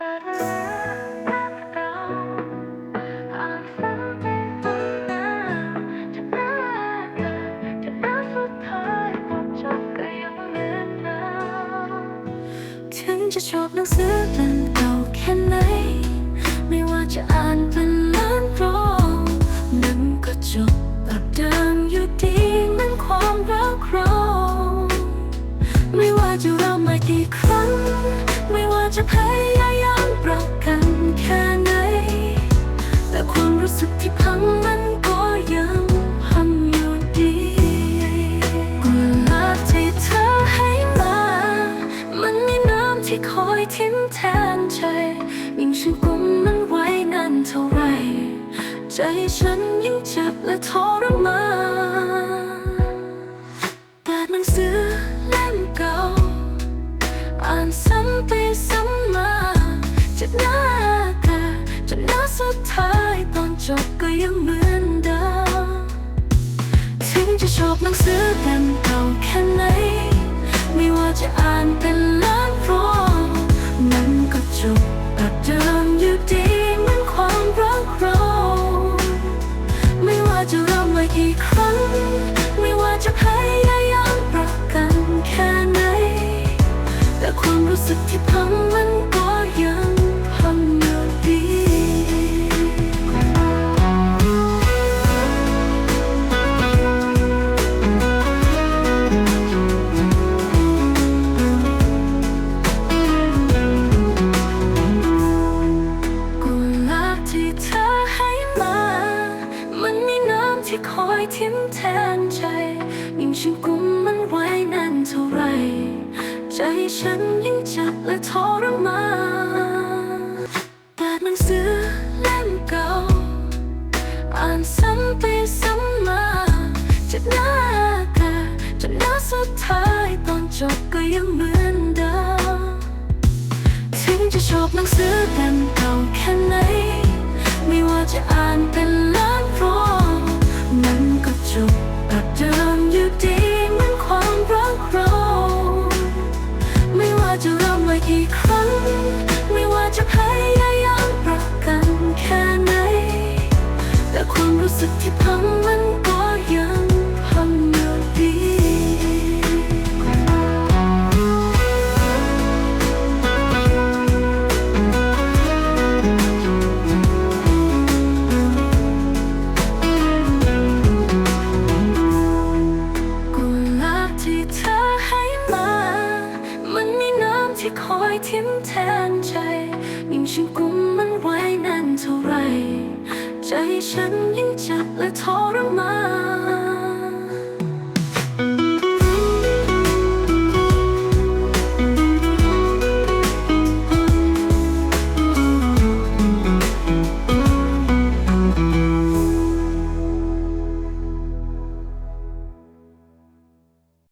ถึงจะชอบหนังสือเล่มเก่าแค่ไหน ไม่ว่าจะอ่านเป็นล้านรอบนั้นก็จบแบบเดิมอยู่ดีเหมันความรักเราไม่ว่าจะเริ่มมากี่ครั้ง ไม่ว่าจะพยายาม นใจยิ่งฉันกุมมันไว้นานเท่าไรใจฉันยิ่งเจ็บและทรมานแต่หนังสือเล่มเก่า อ่านซ้ำไปซ้ำมาจากหน้าตาจนหน้าสุดท้ายตอนจบก็ยังเหมือนเดิมถึงจะชอบหนังสือเล่มเก่าแค่ไหน ไม่ว่าจะอ่านเป็น คอยทิ้มแทนใจยิ่งฉันกุมมันไว้นานเท่าไร ใจฉันยิ่งจ็บและทรมานแต่หนังสือเล่มเก่า อ่านซ้ำไปซ้ำมาจากหน้าตาจนหน้าสุดท้ายตอนจบก็ยังเหมือนเดิมถึงจะชอบหนังสือเล่มเก่าแค่ไหน ไม่ว่าจะอ่านเป็นล้านรอบ จะเที่คอยทิ้มแทนใจ ยิ่งฉันกุมมันไว้นานเท่าไร ใจฉันยิ่งเจ็บและทรมาน